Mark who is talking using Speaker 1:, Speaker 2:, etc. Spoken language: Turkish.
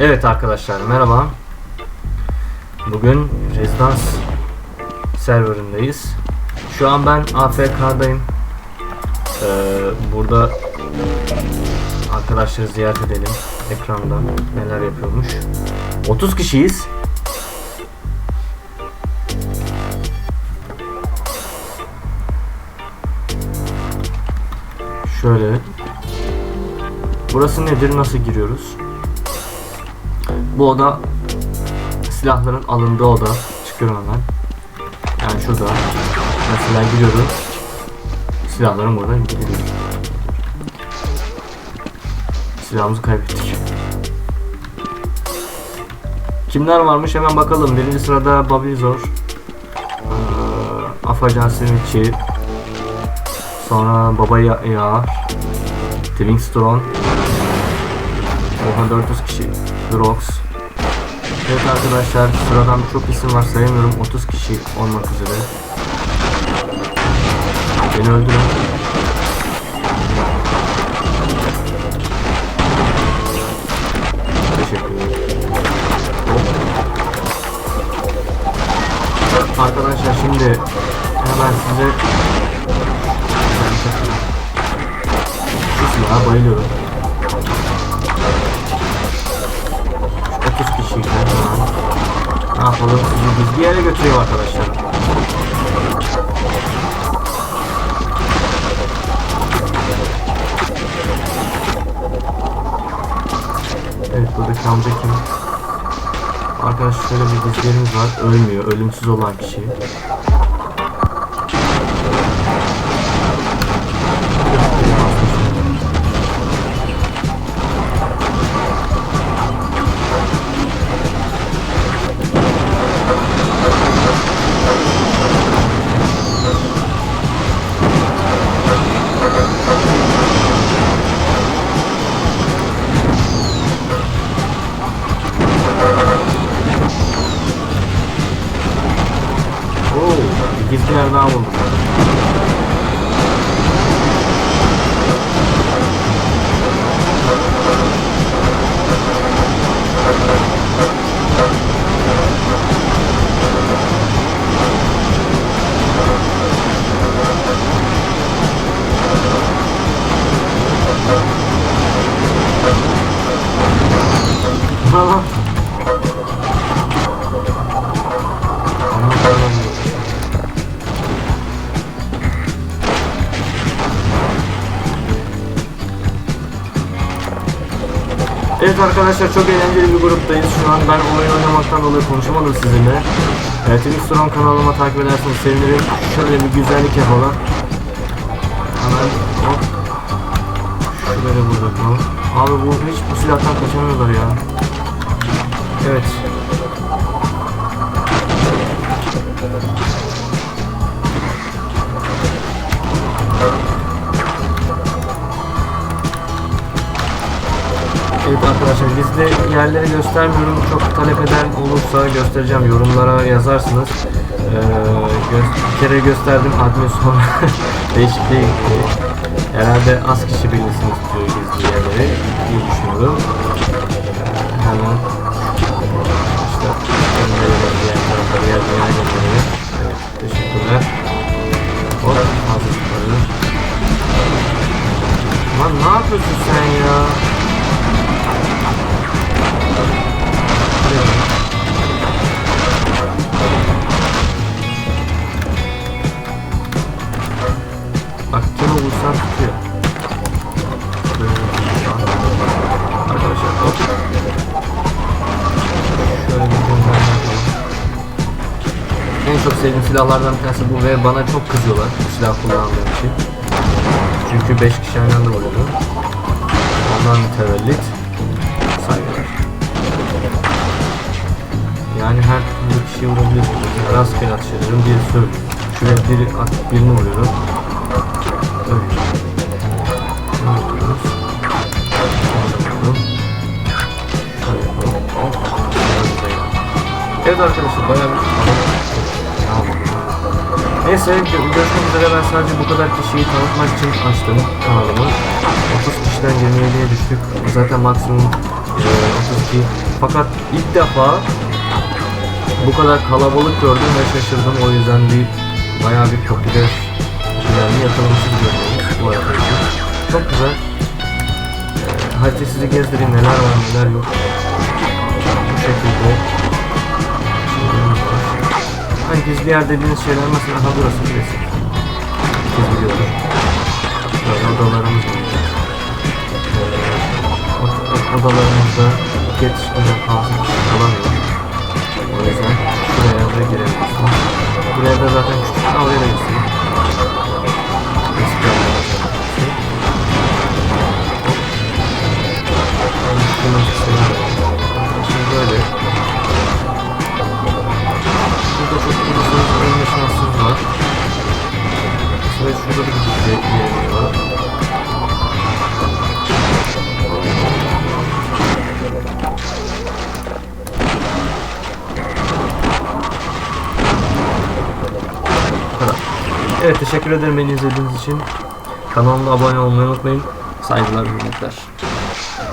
Speaker 1: Evet arkadaşlar merhaba. Bugün Rezidans serverındayız. Şu an ben AFK'dayım. Ee, burada arkadaşları ziyaret edelim. Ekranda neler yapıyormuş. 30 kişiyiz. Şöyle. Burası nedir? Nasıl giriyoruz? Bu oda silahların alındığı oda. Çıkıyorum hemen. Yani şurada. Mesela giriyorum. Silahlarım buradan gidiyor. Silahımızı kaybettik. Kimler varmış hemen bakalım. Birinci sırada Bobby Zor. Ee, Afacan Simitçi. Sonra Baba Ya- Strong. Oha 400 kişi. Drox. Evet arkadaşlar sıradan çok isim var sayamıyorum 30 kişi olmak üzere. Beni öldürün. Teşekkür ederim. Hop. Arkadaşlar şimdi hemen size şu silaha bayılıyorum. 30 kişi. Ne yapalım? Sizi biz bir yere götürüyor arkadaşlar. Evet buradaki amca kim? Arkadaşlar şöyle bir dizlerimiz var. Ölmüyor. Ölümsüz olan kişi. Bir gizli yer daha buldum. Evet arkadaşlar çok eğlenceli bir gruptayız. Şu an ben oyun oynamaktan dolayı konuşamadım sizinle. Evet, Twitch kanalıma takip ederseniz sevinirim. Şöyle bir güzellik yapalım. Hemen hop. Şöyle burada Abi bu hiç bu silahtan kaçamıyorlar ya. Evet bizde yerleri göstermiyorum. Çok talep eden olursa göstereceğim. Yorumlara yazarsınız. Ee, bir kere gösterdim. Admin sonra değişikliğe gitti. Herhalde az kişi bilmesini istiyor gizli yerleri. diye düşünüyorum. Olursan tutuyor. En çok sevdiğim silahlardan bir tanesi bu ve bana çok kızıyorlar bu silah kullandığım için. Çünkü 5 kişi aynı anda vuruyor. Ondan mütevellit saygılar. Yani her türlü kişiyi vurabiliyorsunuz. Mesela rastgele atış ediyorum, biri söylüyor. Şuraya biri birini vuruyorum. Evet arkadaşlar bayağı bir Neyse görüşmek üzere ben sadece bu kadar kişiyi tanıtmak için açtım kanalımı. 30 kişiden 27'ye düştük. Zaten maksimum e, 30 eski. Fakat ilk defa bu kadar kalabalık gördüm ve şaşırdım. O yüzden bir bayağı bir popüler şeylerini yakalamışız görüyoruz bu arada. Çok güzel. Ee, harita sizi gezdireyim neler var neler yok. Bu şekilde. Hani gizli yer dediğiniz şeyler mesela ha burası birisi. Gizli götür. Böyle odalarımız var. Ee, odalarımızda geç özel fazla kişi kalamıyor. O yüzden şuraya da girebilirsiniz. Buraya da zaten küçük bir avya da göstereyim. Ölme şansınız var. Ve şurada da bir yerimiz var. Evet teşekkür ederim beni izlediğiniz için. Kanalıma abone olmayı unutmayın. Saygılar, hürmetler.